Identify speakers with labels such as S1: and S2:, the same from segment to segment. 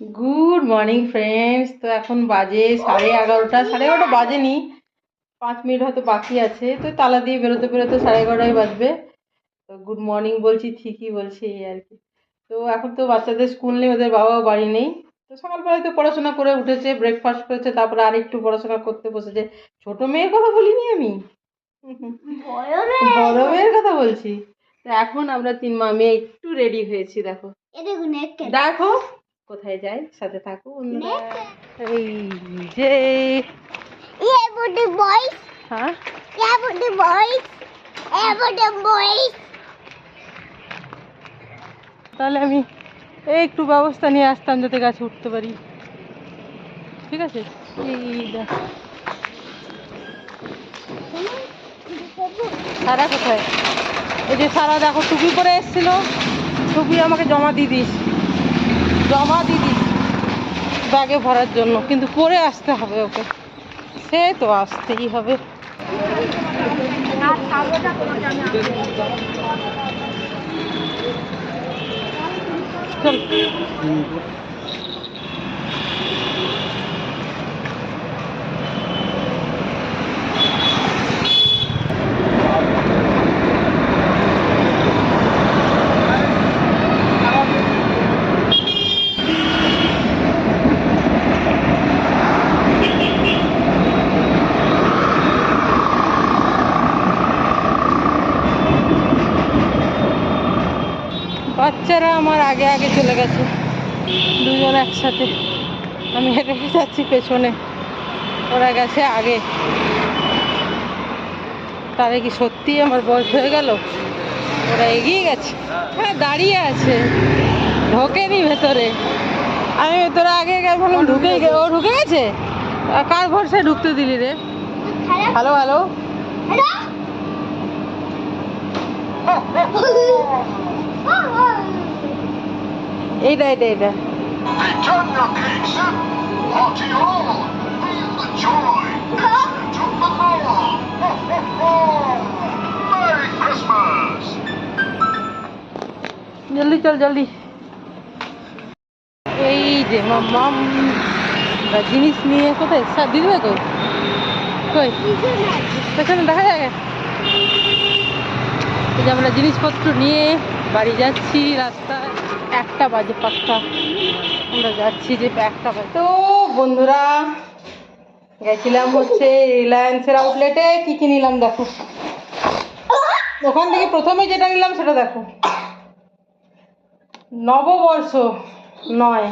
S1: Good morning friends তো এখন বাজে সাড়ে এগারোটা সাড়ে এগারোটা বাজেনি। পাঁচ মিনিট হয়তো বাকি আছে। তো তালা দিয়ে বেরোতে বেরোতে সাড়ে এগারোটাই বাজবে। তো গুড মর্নিং বলছি ঠিকই বলছি এই আর কি। তো এখন তো বাচ্চাদের স্কুল নেই ওদের বাবাও বাড়ি নেই। তো সকালবেলায় তো পড়াশোনা করে উঠেছে ব্রেকফাস্ট করেছে তারপরে আর একটু পড়াশোনা করতে বসেছে। ছোট মেয়ের কথা বলিনি আমি? বড় মেয়ের কথা। বলছি। তো এখন আমরা তিন মা মেয়ে একটু রেডি হয়েছি দেখো। দেখো কোথায় যাই সাথে থাকো বন্ধুরা। এই যে। হ্যাঁ? তাহলে আমি একটু ব্যবস্থা নিয়ে আসতাম যাতে গাছে উঠতে পারি। ঠিক আছে? এই সারা কোথায়? এই যে সারা দেখো টুপি পরে এসেছিল। টুপি আমাকে জমা দিয়ে দিস জমা দিদি ব্যাগে ভরার জন্য কিন্তু পরে আসতে হবে ওকে। সে তো আসতেই হবে। চল। বাচ্চারা আমার আগে আগে চলে গেছে। দুজন একসাথে। আমি হেঁটে হেঁটে যাচ্ছি পেছনে। ওরা গেছে আগে। তাহলে কি সত্যি আমার বয়স হয়ে গেল? ওরা এগিয়ে গেছে। হ্যাঁ দাঁড়িয়ে আছে। ঢোকেনি ভেতরে। আমি ভেতরে আগে ভাবলাম ঢুকে ও ঢুকে গেছে? কার ভরসায় ঢুকতে দিলি রে? হ্যালো? হ্যালো এইটা এইটা এইটা. জলদি চল জলদি। এই যে মাম জিনিস নিয়ে কোথায়? দিয়ে দেবে কই? কই? পেছনে দেখা যায়? এই যে আমরা জিনিসপত্র নিয়ে বাড়ি যাচ্ছি রাস্তায়। একটা বাজে পাঁচটা। আমরা যাচ্ছি যে একটা বাজে। তো বন্ধুরা, গেছিলাম হচ্ছে রিলায়েন্সের আউটলেটে কী কী নিলাম দেখো? ওখান থেকে প্রথমে যেটা নিলাম সেটা দেখো। নববর্ষ নয়।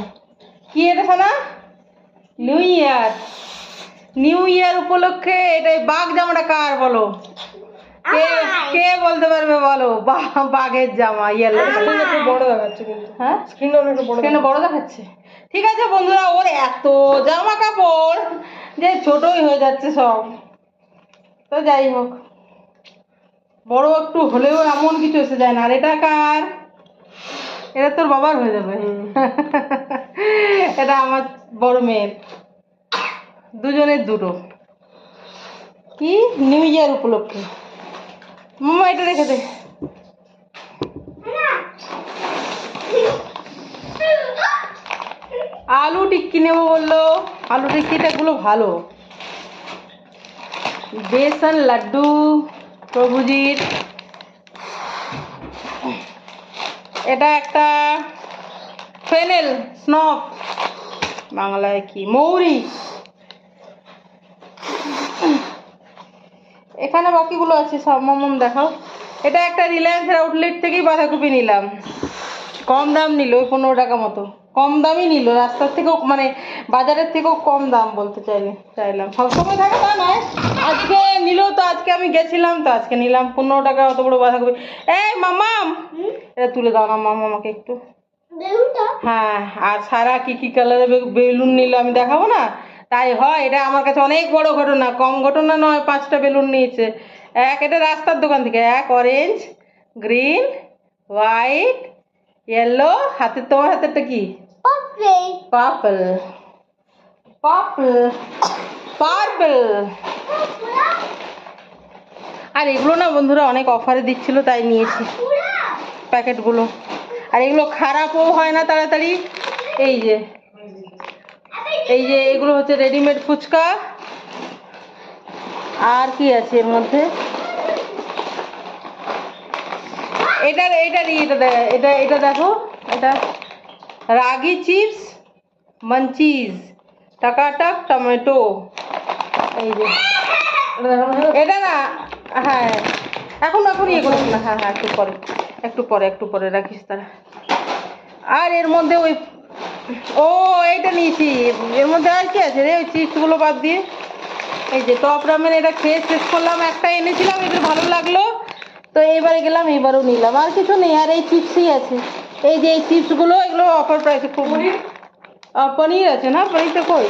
S1: কি এটা সানা? নিউ ইয়ার নিউ ইয়ার উপলক্ষে এটাই বাঘ জামাটা কার বলো? কে কে বলতে পারবে বলো? বাঘের জামা ইয়েলো
S2: বড় দেখাচ্ছে কিন্তু।
S1: হ্যাঁ?
S2: বড়
S1: দেখাচ্ছে। ঠিক আছে বন্ধুরা ওর এত জামা কাপড় যে ছোটই হয়ে যাচ্ছে সব। তো যাই হোক বড় একটু হলেও এমন কিছু এসে যায় না। আর এটা কার? এটা তোর বাবার হয়ে যাবে। এটা আমার বড় মেয়ের। দুজনের দুটো। কি? নিউ ইয়ার উপলক্ষে। মামা এটা রেখে দে। আলু টিক্কি নেব বলল। আলু টিক্কিটাগুলো ভালো। বেসন লাড্ডু, প্রভুজির। এটা একটা ফেনেল স্নপ বাংলায় কি? মৌরি। এখানে বাকিগুলো আছে সব মামম দেখাও। এটা একটা রিলায়েন্সের আউটলেট থেকেই বাঁধাকপি নিলাম। কম দাম নিল ওই পনেরো টাকা মতো। কম দামই নিল রাস্তার থেকেও মানে বাজারের থেকেও কম দাম বলতে চাইলে চাইলাম। সবসময় থাকে তা নয় আজকে নিল তো আজকে আমি গেছিলাম তো আজকে নিলাম। পনেরো টাকা অত বড় বাঁধাকপি। এই মামাম এটা তুলে দাও না মামা আমাকে একটু। হ্যাঁ আর সারা কি কি কালারের বেলুন নিল আমি দেখাবো না? তাই হয় এটা আমার কাছে অনেক বড় ঘটনা কম ঘটনা নয় পাঁচটা বেলুন নিয়েছে। এক এটা রাস্তার দোকান থেকে এক অরেঞ্জ গ্রিন হোয়াইট ইয়েলো হাতে তোমার হাতেরটা কি? পার্পল পার্পল পার্পল আর এগুলো না বন্ধুরা অনেক অফারে দিচ্ছিল তাই নিয়েছি। প্যাকেটগুলো আর এগুলো খারাপও হয় না তাড়াতাড়ি। এই যে এই যে এগুলো হচ্ছে রেডিমেড ফুচকা। আর কি আছে এর মধ্যে? এটা এটা এটা এটা এটা দেখো, এটা রাগি চিপস মাঞ্চিজ টাকাটাক টমেটো। এই যে, এটা না হ্যাঁ এখন এখন ইয়ে করব না হ্যাঁ হ্যাঁ একটু পরে একটু পরে একটু পরে রাখিস তারা আর এর মধ্যে ওই ও এইটা নিয়েছি। এর মধ্যে আর কি আছে রে? চিপসগুলো বাদ দিয়ে। এই যে টপ রামেন এটা খেয়ে শেষ করলাম। একটা এনেছিলাম এটা ভালো লাগল। তো এইবারে গেলাম এইবারও নিলাম। আর কিছু নেই আর এই চিপসই আছে। এই যে এই চিপসগুলো এগুলো অফার প্রাইসে খুব পনির? আছে না? পনিরটা কই?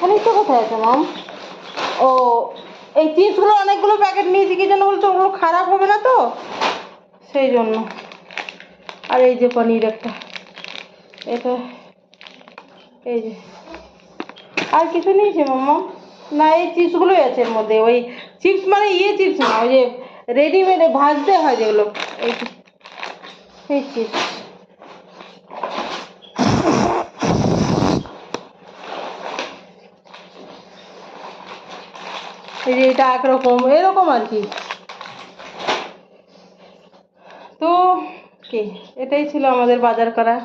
S1: পনিরটা কোথায় আছে মাম? ও এই চিপসগুলো অনেকগুলো প্যাকেট নিয়েছি কি জন্য বলতো ওগুলো খারাপ হবে না তো? সেই জন্য। আর এই যে পনির একটা। এটা, এই যে। আর কিছু নিয়েছে মাম্মা? না, এই চিপসগুলোই আছে এর মধ্যে। ওই চিপস মানে ইয়ে চিপস না, ওই যে রেডিমেডে ভাজতে হয় যেগুলো। এই এই চিপস এই যে, এটা একরকম, এরকম আর কি। তো, কি? এটাই ছিল আমাদের বাজার করা।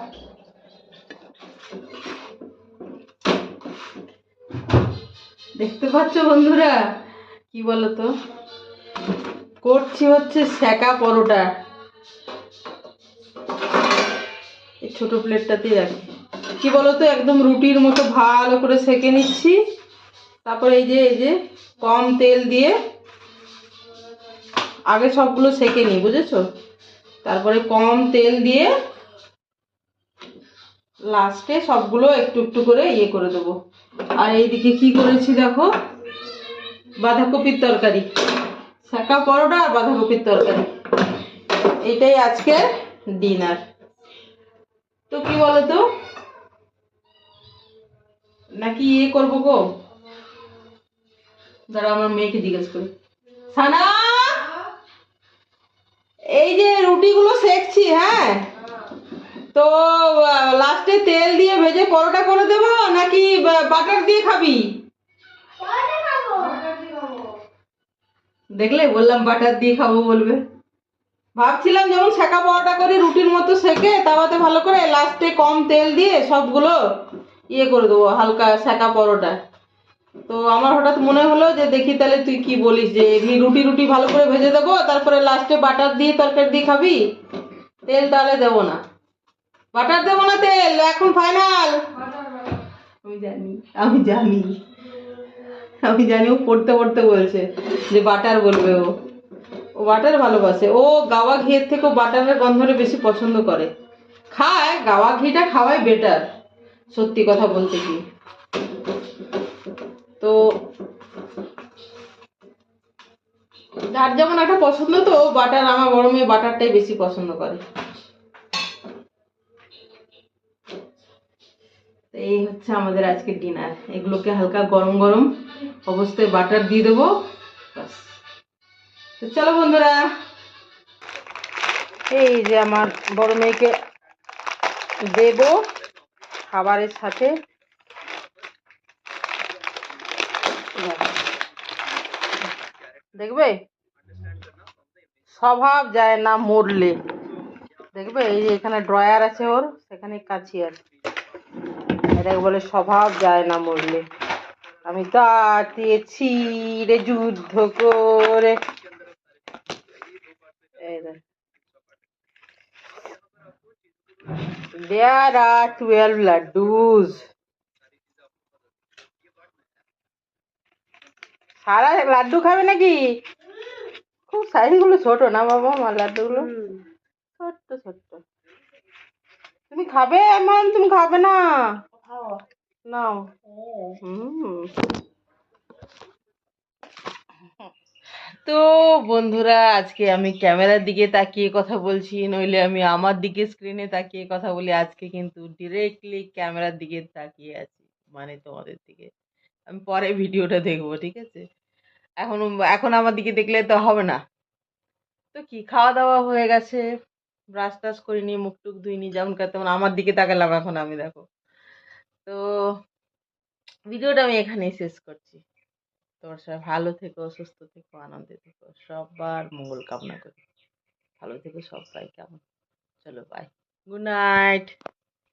S1: দেখতে পাচ্ছ বন্ধুরা? কি বলো তো করছি হচ্ছে সেকা পরোটা। এই ছোট প্লেটটাতেই রাখি। কি বলো তো একদম রুটির মতো ভালো করে সেকে নিচ্ছি। তারপরে এই যে এই যে, কম তেল দিয়ে আগে সবগুলো সেকে নিই, বুঝেছ? তারপরে কম তেল দিয়ে লাস্টে সবগুলো একটু একটু করে ইয়ে করে দেবো। আর এইদিকে কি করেছি দেখো? বাঁধাকপির তরকারি। শাকা পরোটা আর বাঁধাকপির তরকারি। এটাই আজকের ডিনার তো কি বলো তো নাকি ইয়ে করব গো? দাঁড়া আমার মেয়েকে জিজ্ঞেস করি। সানা! এই যে রুটিগুলো সেকছি হ্যাঁ? তো লাস্টে তেল দিয়ে ভেজে পরোটা করে দেবো নাকি বাটার দিয়ে খাবি? দেখলে বললাম বাটার দিয়ে খাব বলবে। ভাবছিলাম যেমন সেকা পরোটা করি রুটির মতো সেকে তাওয়াতে ভালো করে লাস্টে কম তেল দিয়ে সবগুলো ইয়ে করে দেবো হালকা সেকা পরোটা। তো আমার হঠাৎ মনে হলো যে দেখি তাহলে তুই কি বলিস যে এমনি রুটি রুটি ভালো করে ভেজে দেবো তারপরে লাস্টে বাটার দিয়ে তরকারি দিয়ে খাবি? তেল তাহলে দেবো না। বাটার দেবো না তেল এখন ফাইনাল আমি জানি আমি জানি। আমি জানি, ও পড়তে পড়তে বলছে যে বাটার বলবে ও। ও বাটার ভালোবাসে। ও গাওয়া ঘিয়ের থেকেও বাটারের গন্ধটা বেশি পছন্দ করে। খায়, গাওয়া ঘিটা খাওয়াই বেটার সত্যি কথা বলতে কি। তো যার যেমন একটা পছন্দ তো, ও বাটার আমার বড় মেয়ে বাটারটাই বেশি পছন্দ করে তো এই হচ্ছে আমাদের আজকে ডিনার এগুলোকে হালকা গরম গরম অবস্থায় বাটার দিয়ে দেবো। তো চলো বন্ধুরা, এই যে আমার বড় মেয়েকে দেব খাবারের সাথে। দেখবে? স্বভাব যায় না মরলে। দেখবে? এই যে এখানে ড্রয়ার আছে ওর, সেখানে কাছি আছে। এটাকে বলে স্বভাব যায় না মরলে। আমি তাতিয়েছি রে যুদ্ধ করে। এই দেখ। There are 12 laddus. সারা লাড্ডু খাবে নাকি? খুব সাইজগুলো ছোট না বাবা আমার লাড্ডুগুলো? ছোট্ট ছোট্ট। তুমি খাবে এমন তুমি খাবে না। নাও হুম তো বন্ধুরা, আজকে আমি ক্যামেরার দিকে তাকিয়ে কথা বলছি, নইলে আমি আমার দিকে স্ক্রিনে তাকিয়ে কথা বলি। আজকে কিন্তু ডিরেক্টলি ক্যামেরার দিকে তাকিয়ে আছি মানে তোমাদের দিকে। আমি পরে ভিডিওটা দেখব, ঠিক আছে? এখন এখন আমার দিকে দেখলে তো হবে না। তো কি খাওয়া দাওয়া হয়ে গেছে। ব্রাশ টাশ করিনি মুখ টুক ধুইনি যেমন তেমন আমার দিকে তাকালাম এখন আমি, দেখো। তো ভিডিওটা আমি এখানেই শেষ করছি। তোমার সবাই ভালো থেকো, সুস্থ থেকো, আনন্দে থেকো, সবার মঙ্গল কামনা করি। ভালো থেকো সবাই কেমন চলো বাই গুড নাইট